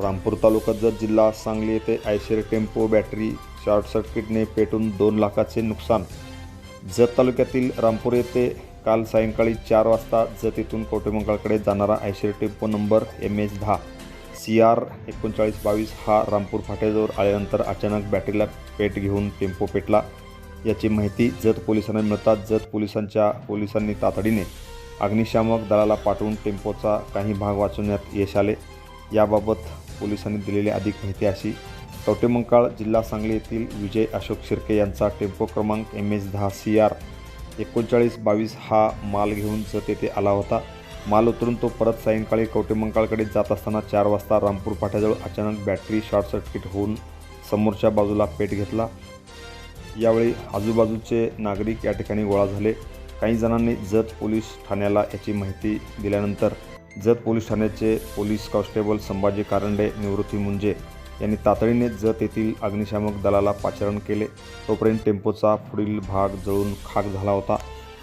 रामपूर तालुका जत जिल्हा सांगली येथे आयशर टेम्पो बॅटरी शॉर्ट सर्किटने पेटून दोन लाखाचे नुकसान जत तालुक्यातील रामपूर येथे काल सायंकाळी चार वाजता जत येथून कवटेमंगळकडे जाणारा Eicher tempo number M H दहा सी आर एकोणचाळीस बावीस हा रामपूर फाट्याजवळ आल्यानंतर अचानक बॅटरीला पेट घेऊन टेम्पो पेटला. याची माहिती जत पोलिसांना मिळताच जत पोलिसांच्या पोलिसांनी तातडीने अग्निशामक दलाला पाठवून टेम्पोचा काही भाग वाचवण्यात यश आले. याबाबत पोलिसांनी दिलेली अधिक माहिती अशी कवटेमंकाळ जिल्हा सांगली येथील विजय अशोक शिर्के यांचा टेम्पो क्रमांक एम एच दहा सी आर एकोणचाळीस बावीस हा माल घेऊन जत येथे आला होता. माल उतरून तो परत सायंकाळी कवटेमंकाळकडे जात असताना चार वाजता रामपूर फाट्याजवळ अचानक बॅटरी शॉर्ट सर्किट होऊन समोरच्या बाजूला पेट घेतला. यावेळी आजूबाजूचे नागरिक या ठिकाणी गोळा झाले. काही जणांनी जत पोलीस ठाण्याला याची माहिती दिल्यानंतर जत पोलीस ठाण्याचे पोलीस कॉन्स्टेबल संभाजी कारंडे निवृत्ती मुंजे यांनी तातडीने जत येथील अग्निशामक दलाला पाचारण केले. तोपर्यंत टेम्पोचा पुढील भाग जळून खाक झाला होता.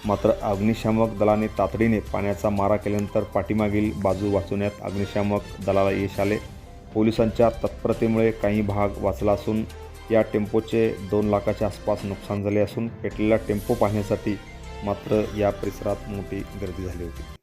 मात्र अग्निशामक दलाने तातडीने पाण्याचा मारा केल्यानंतर पाठीमागील बाजू वाचवण्यात अग्निशामक दलाला यश आले. पोलिसांच्या तत्परतेमुळे काही भाग वाचला असून या टेम्पोचे दोन लाखाच्या आसपास नुकसान झाले असून पेटलेला टेम्पो पाहण्यासाठी मात्र या परिसरात मोठी गर्दी झाली होती.